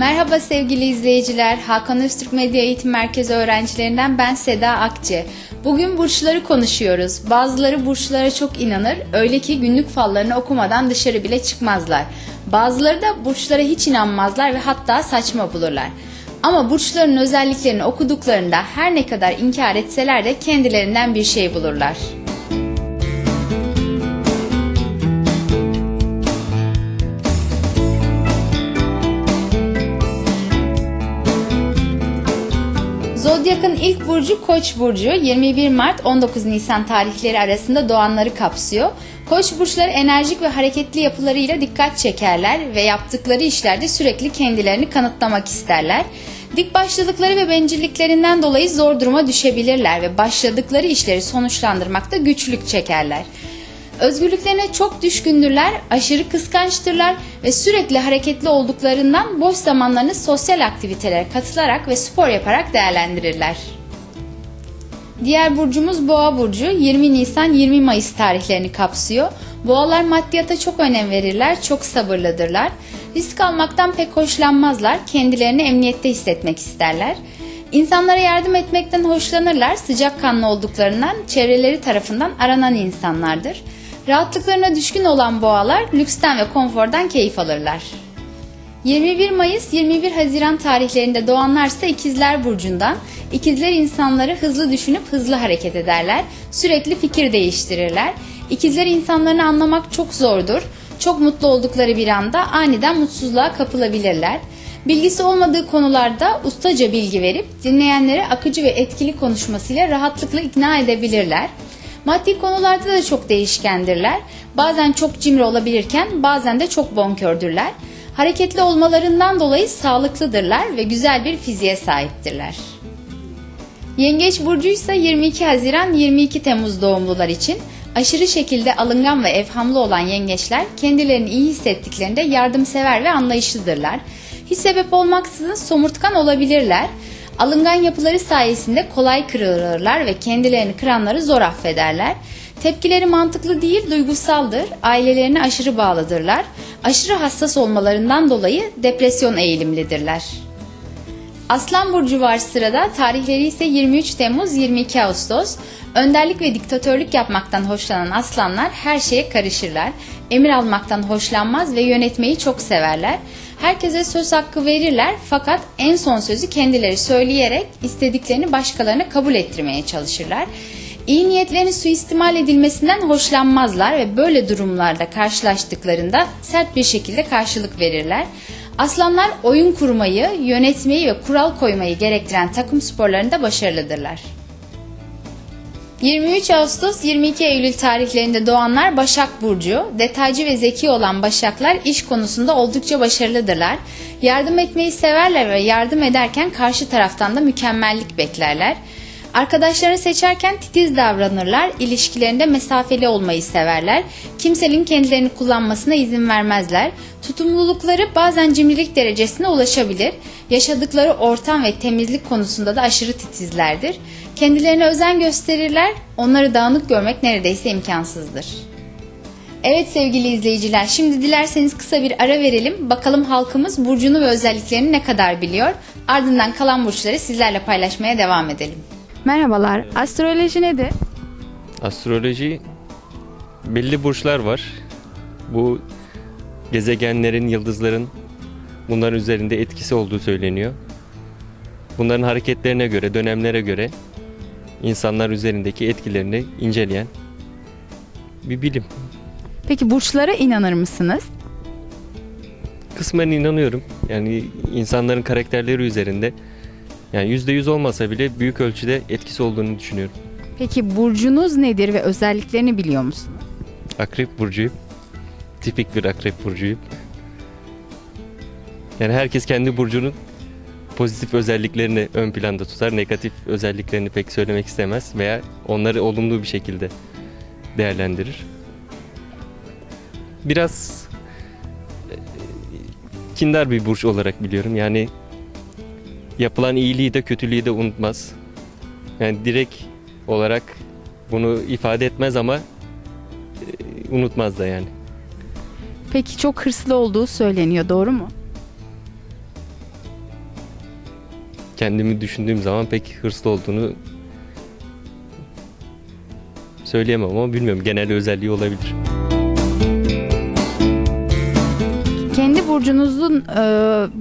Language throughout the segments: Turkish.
Merhaba sevgili izleyiciler. Hakan Öztürk Medya Eğitim Merkezi öğrencilerinden ben Seda Akçe. Bugün burçları konuşuyoruz. Bazıları burçlara çok inanır. Öyle ki günlük fallarını okumadan dışarı bile çıkmazlar. Bazıları da burçlara hiç inanmazlar ve hatta saçma bulurlar. Ama burçların özelliklerini okuduklarında her ne kadar inkar etseler de kendilerinden bir şey bulurlar. Zodyak'ın ilk burcu Koç burcu 21 Mart 19 Nisan tarihleri arasında doğanları kapsıyor. Koç burçları enerjik ve hareketli yapılarıyla dikkat çekerler ve yaptıkları işlerde sürekli kendilerini kanıtlamak isterler. Dik başlılıkları ve bencilliklerinden dolayı zor duruma düşebilirler ve başladıkları işleri sonuçlandırmakta güçlük çekerler. Özgürlüklerine çok düşkündürler, aşırı kıskançtırlar ve sürekli hareketli olduklarından boş zamanlarını sosyal aktivitelere katılarak ve spor yaparak değerlendirirler. Diğer burcumuz Boğa burcu 20 Nisan 20 Mayıs tarihlerini kapsıyor. Boğalar maddiyata çok önem verirler, çok sabırlıdırlar. Risk almaktan pek hoşlanmazlar, kendilerini emniyette hissetmek isterler. İnsanlara yardım etmekten hoşlanırlar, sıcakkanlı olduklarından çevreleri tarafından aranan insanlardır. Rahatlıklarına düşkün olan boğalar lüksten ve konfordan keyif alırlar. 21 Mayıs 21 Haziran tarihlerinde doğanlarsa ikizler burcundan. İkizler insanları hızlı düşünüp hızlı hareket ederler. Sürekli fikir değiştirirler. İkizler insanlarını anlamak çok zordur. Çok mutlu oldukları bir anda aniden mutsuzluğa kapılabilirler. Bilgisi olmadığı konularda ustaca bilgi verip dinleyenleri akıcı ve etkili konuşmasıyla rahatlıkla ikna edebilirler. Maddi konularda da çok değişkendirler. Bazen çok cimri olabilirken bazen de çok bonkördürler. Hareketli olmalarından dolayı sağlıklıdırlar ve güzel bir fiziğe sahiptirler. Yengeç burcuysa 22 Haziran 22 Temmuz doğumlular için aşırı şekilde alıngan ve evhamlı olan yengeçler kendilerini iyi hissettiklerinde yardımsever ve anlayışlıdırlar. Hiç sebep olmaksızın somurtkan olabilirler. Alıngan yapıları sayesinde kolay kırılırlar ve kendilerini kıranları zor affederler. Tepkileri mantıklı değil, duygusaldır. Ailelerine aşırı bağlıdırlar. Aşırı hassas olmalarından dolayı depresyon eğilimlidirler. Aslan burcu var sırada. Tarihleri ise 23 Temmuz 22 Ağustos. Önderlik ve diktatörlük yapmaktan hoşlanan aslanlar her şeye karışırlar. Emir almaktan hoşlanmaz ve yönetmeyi çok severler. Herkese söz hakkı verirler fakat en son sözü kendileri söyleyerek istediklerini başkalarına kabul ettirmeye çalışırlar. İyi niyetlerini suistimal edilmesinden hoşlanmazlar ve böyle durumlarda karşılaştıklarında sert bir şekilde karşılık verirler. Aslanlar oyun kurmayı, yönetmeyi ve kural koymayı gerektiren takım sporlarında başarılıdırlar. 23 Ağustos 22 Eylül tarihlerinde doğanlar Başak Burcu. Detaycı ve zeki olan Başaklar iş konusunda oldukça başarılıdırlar. Yardım etmeyi severler ve yardım ederken karşı taraftan da mükemmellik beklerler. Arkadaşlarını seçerken titiz davranırlar, ilişkilerinde mesafeli olmayı severler, kimsenin kendilerini kullanmasına izin vermezler, tutumlulukları bazen cimrilik derecesine ulaşabilir, yaşadıkları ortam ve temizlik konusunda da aşırı titizlerdir. Kendilerine özen gösterirler, onları dağınık görmek neredeyse imkansızdır. Evet sevgili izleyiciler, şimdi dilerseniz kısa bir ara verelim. Bakalım halkımız burcunu ve özelliklerini ne kadar biliyor. Ardından kalan burçları sizlerle paylaşmaya devam edelim. Merhabalar. Astroloji nedir? Astroloji belli burçlar var. Bu gezegenlerin, yıldızların bunların üzerinde etkisi olduğu söyleniyor. Bunların hareketlerine göre, dönemlere göre insanlar üzerindeki etkilerini inceleyen bir bilim. Peki burçlara inanır mısınız? Kısmen inanıyorum. Yani insanların karakterleri üzerinde yani %100 olmasa bile büyük ölçüde etkisi olduğunu düşünüyorum. Peki burcunuz nedir ve özelliklerini biliyor musunuz? Akrep burcuyum. Tipik bir akrep burcuyum. Yani herkes kendi burcunun pozitif özelliklerini ön planda tutar. Negatif özelliklerini pek söylemek istemez veya onları olumlu bir şekilde değerlendirir. Biraz e, kindar bir burç olarak biliyorum. Yani yapılan iyiliği de kötülüğü de unutmaz. Yani direkt olarak bunu ifade etmez ama e, unutmaz da yani. Peki çok hırslı olduğu söyleniyor, doğru mu? Kendimi düşündüğüm zaman pek hırslı olduğunu söyleyemem ama bilmiyorum genel özelliği olabilir. Kendi burcunuzun e,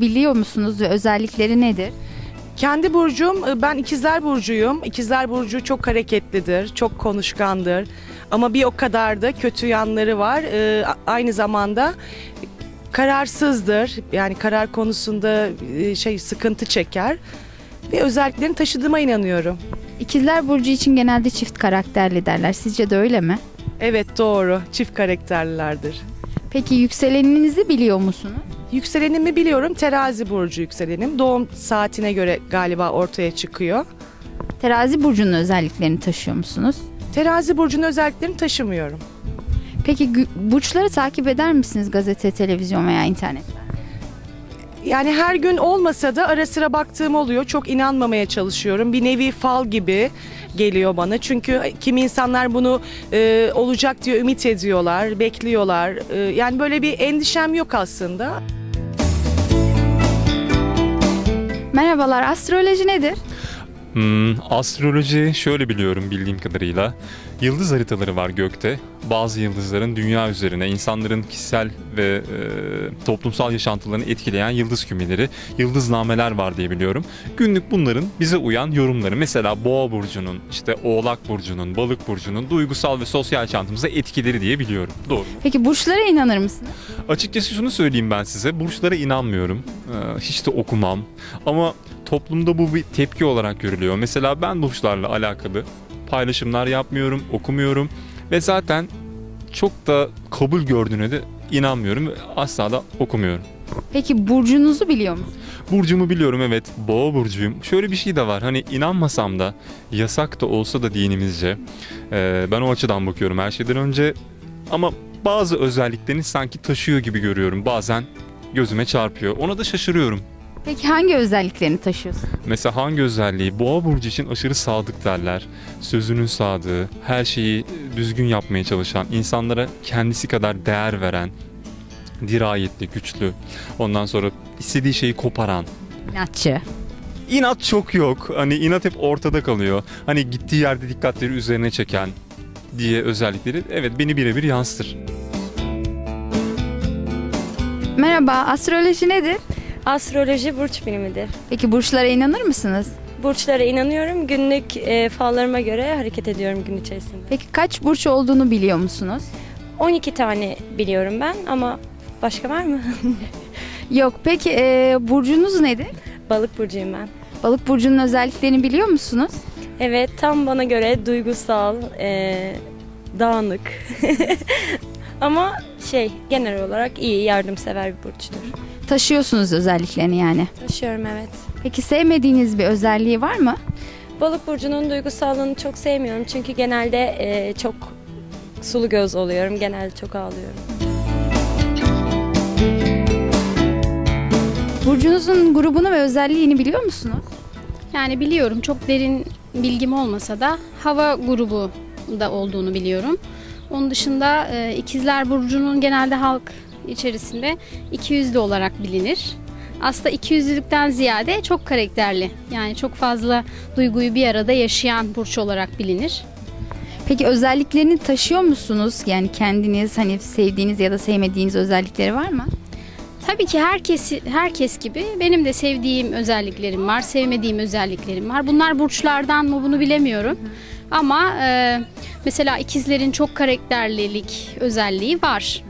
biliyor musunuz ve özellikleri nedir? Kendi burcum, e, ben ikizler burcuyum. İkizler burcu çok hareketlidir, çok konuşkandır. Ama bir o kadar da kötü yanları var. E, Aynı zamanda kararsızdır. Yani karar konusunda e, şey sıkıntı çeker. Ve özelliklerini taşıdığıma inanıyorum. İkizler Burcu için genelde çift karakterli derler. Sizce de öyle mi? Evet doğru, çift karakterlilerdir. Peki yükseleninizi biliyor musunuz? Yükselenimi biliyorum, terazi burcu yükselenim. Doğum saatine göre galiba ortaya çıkıyor. Terazi Burcu'nun özelliklerini taşıyor musunuz? Terazi burcunun özelliklerini taşımıyorum. Peki gü- burçları takip eder misiniz gazete, televizyon veya internet? Yani her gün olmasa da ara sıra baktığım oluyor. Çok inanmamaya çalışıyorum. Bir nevi fal gibi geliyor bana. Çünkü kimi insanlar bunu e, olacak diye ümit ediyorlar, bekliyorlar. E, yani böyle bir endişem yok aslında. Merhabalar, astroloji nedir? Hmm, astroloji şöyle biliyorum bildiğim kadarıyla. Yıldız haritaları var gökte. Bazı yıldızların dünya üzerine insanların kişisel ve e, toplumsal yaşantılarını etkileyen yıldız kümeleri, yıldıznameler var diye biliyorum. Günlük bunların bize uyan yorumları. Mesela Boğa burcunun, işte Oğlak burcunun, Balık burcunun duygusal ve sosyal yaşantımıza etkileri diye biliyorum. Doğru. Peki burçlara inanır mısınız? Açıkçası şunu söyleyeyim ben size. Burçlara inanmıyorum. Ee, hiç de okumam. Ama toplumda bu bir tepki olarak görülüyor. Mesela ben burçlarla alakalı paylaşımlar yapmıyorum, okumuyorum ve zaten çok da kabul gördüğüne de inanmıyorum ve asla da okumuyorum. Peki burcunuzu biliyor musunuz? Burcumu biliyorum evet. Boğa burcuyum. Şöyle bir şey de var. Hani inanmasam da yasak da olsa da dinimizce e, ben o açıdan bakıyorum her şeyden önce. Ama bazı özelliklerini sanki taşıyor gibi görüyorum. Bazen gözüme çarpıyor. Ona da şaşırıyorum. Peki hangi özelliklerini taşıyorsunuz? Mesela hangi özelliği? Boğa burcu için aşırı sadık derler. Sözünün sadığı, her şeyi düzgün yapmaya çalışan, insanlara kendisi kadar değer veren, dirayetli, güçlü. Ondan sonra istediği şeyi koparan, İnatçı. İnat çok yok. Hani inat hep ortada kalıyor. Hani gittiği yerde dikkatleri üzerine çeken diye özellikleri evet beni birebir yansıtır. Merhaba, astroloji nedir? Astroloji burç bilimidir. Peki burçlara inanır mısınız? Burçlara inanıyorum. Günlük e, fallarıma göre hareket ediyorum gün içerisinde. Peki kaç burç olduğunu biliyor musunuz? 12 tane biliyorum ben ama başka var mı? Yok. Peki e, burcunuz nedir? Balık burcuyum ben. Balık burcunun özelliklerini biliyor musunuz? Evet tam bana göre duygusal, e, dağınık. ama şey genel olarak iyi, yardımsever bir burçtur. Taşıyorsunuz özelliklerini yani. Taşıyorum evet. Peki sevmediğiniz bir özelliği var mı? Balık burcunun duygusallığını çok sevmiyorum çünkü genelde e, çok sulu göz oluyorum. Genelde çok ağlıyorum. Burcunuzun grubunu ve özelliğini biliyor musunuz? Yani biliyorum çok derin bilgim olmasa da hava grubu da olduğunu biliyorum. Onun dışında e, ikizler burcunun genelde halk içerisinde ikiyüzlü olarak bilinir. Aslında ikiyüzlülükten ziyade çok karakterli. Yani çok fazla duyguyu bir arada yaşayan burç olarak bilinir. Peki özelliklerini taşıyor musunuz? Yani kendiniz hani sevdiğiniz ya da sevmediğiniz özellikleri var mı? Tabii ki herkes herkes gibi benim de sevdiğim özelliklerim var, sevmediğim özelliklerim var. Bunlar burçlardan mı bunu bilemiyorum. Ama e, mesela ikizlerin çok karakterlilik özelliği var.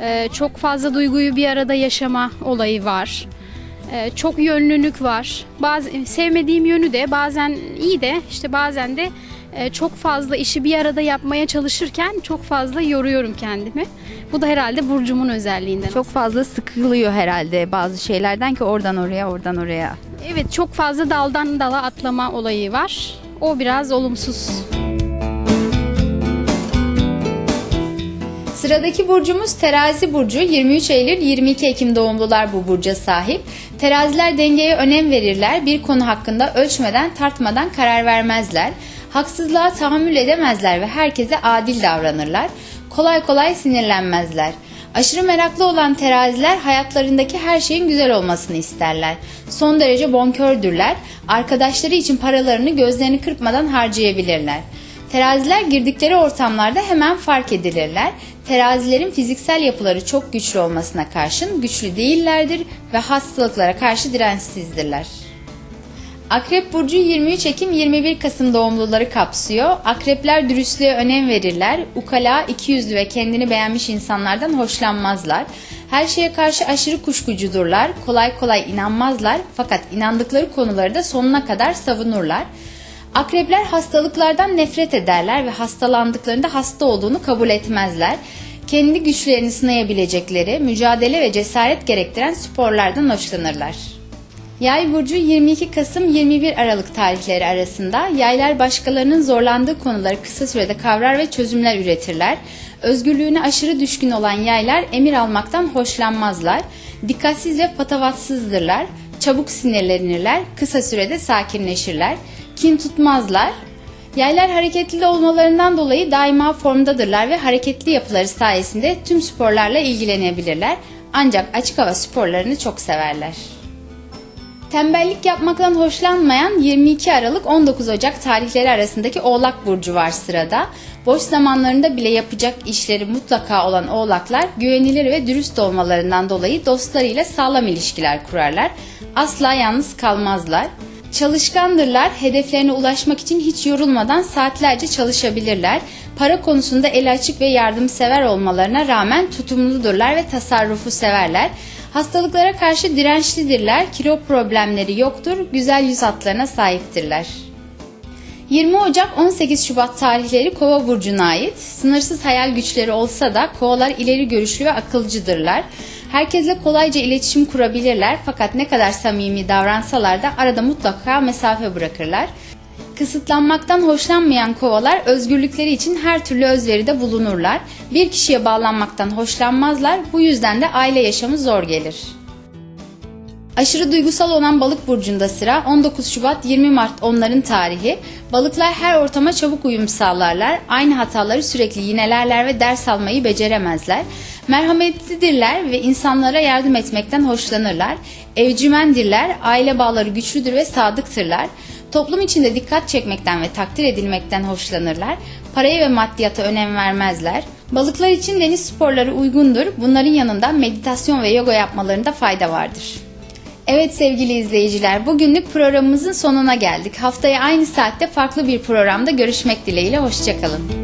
E, çok fazla duyguyu bir arada yaşama olayı var. E, çok yönlülük var. Bazı sevmediğim yönü de bazen iyi de işte bazen de e, çok fazla işi bir arada yapmaya çalışırken çok fazla yoruyorum kendimi. Bu da herhalde burcumun özelliğinden. Çok fazla sıkılıyor herhalde bazı şeylerden ki oradan oraya oradan oraya. Evet çok fazla daldan dala atlama olayı var. O biraz olumsuz. Sıradaki burcumuz terazi burcu. 23 Eylül 22 Ekim doğumlular bu burca sahip. Teraziler dengeye önem verirler. Bir konu hakkında ölçmeden tartmadan karar vermezler. Haksızlığa tahammül edemezler ve herkese adil davranırlar. Kolay kolay sinirlenmezler. Aşırı meraklı olan teraziler hayatlarındaki her şeyin güzel olmasını isterler. Son derece bonkördürler. Arkadaşları için paralarını gözlerini kırpmadan harcayabilirler. Teraziler girdikleri ortamlarda hemen fark edilirler. Terazilerin fiziksel yapıları çok güçlü olmasına karşın güçlü değillerdir ve hastalıklara karşı dirençsizdirler. Akrep Burcu 23 Ekim 21 Kasım doğumluları kapsıyor. Akrepler dürüstlüğe önem verirler. Ukala, ikiyüzlü ve kendini beğenmiş insanlardan hoşlanmazlar. Her şeye karşı aşırı kuşkucudurlar. Kolay kolay inanmazlar fakat inandıkları konuları da sonuna kadar savunurlar. Akrepler hastalıklardan nefret ederler ve hastalandıklarında hasta olduğunu kabul etmezler. Kendi güçlerini sınayabilecekleri, mücadele ve cesaret gerektiren sporlardan hoşlanırlar. Yay burcu 22 Kasım 21 Aralık tarihleri arasında yaylar başkalarının zorlandığı konuları kısa sürede kavrar ve çözümler üretirler. Özgürlüğüne aşırı düşkün olan yaylar emir almaktan hoşlanmazlar. Dikkatsiz ve patavatsızdırlar. Çabuk sinirlenirler, kısa sürede sakinleşirler. Kin tutmazlar. Yaylar hareketli olmalarından dolayı daima formdadırlar ve hareketli yapıları sayesinde tüm sporlarla ilgilenebilirler. Ancak açık hava sporlarını çok severler. Tembellik yapmaktan hoşlanmayan 22 Aralık 19 Ocak tarihleri arasındaki Oğlak Burcu var sırada. Boş zamanlarında bile yapacak işleri mutlaka olan oğlaklar güvenilir ve dürüst olmalarından dolayı dostlarıyla sağlam ilişkiler kurarlar. Asla yalnız kalmazlar. Çalışkandırlar, hedeflerine ulaşmak için hiç yorulmadan saatlerce çalışabilirler. Para konusunda el açık ve yardımsever olmalarına rağmen tutumludurlar ve tasarrufu severler. Hastalıklara karşı dirençlidirler, kilo problemleri yoktur, güzel yüz hatlarına sahiptirler. 20 Ocak 18 Şubat tarihleri Kova burcuna ait. Sınırsız hayal güçleri olsa da kovalar ileri görüşlü ve akılcıdırlar. Herkesle kolayca iletişim kurabilirler fakat ne kadar samimi davransalar da arada mutlaka mesafe bırakırlar. Kısıtlanmaktan hoşlanmayan kovalar özgürlükleri için her türlü özveride bulunurlar. Bir kişiye bağlanmaktan hoşlanmazlar. Bu yüzden de aile yaşamı zor gelir. Aşırı duygusal olan balık burcunda sıra 19 Şubat 20 Mart onların tarihi. Balıklar her ortama çabuk uyum sağlarlar. Aynı hataları sürekli yinelerler ve ders almayı beceremezler. Merhametlidirler ve insanlara yardım etmekten hoşlanırlar. Evcimendirler, aile bağları güçlüdür ve sadıktırlar. Toplum içinde dikkat çekmekten ve takdir edilmekten hoşlanırlar. Paraya ve maddiyata önem vermezler. Balıklar için deniz sporları uygundur. Bunların yanında meditasyon ve yoga yapmalarında fayda vardır. Evet sevgili izleyiciler, bugünlük programımızın sonuna geldik. Haftaya aynı saatte farklı bir programda görüşmek dileğiyle, hoşçakalın.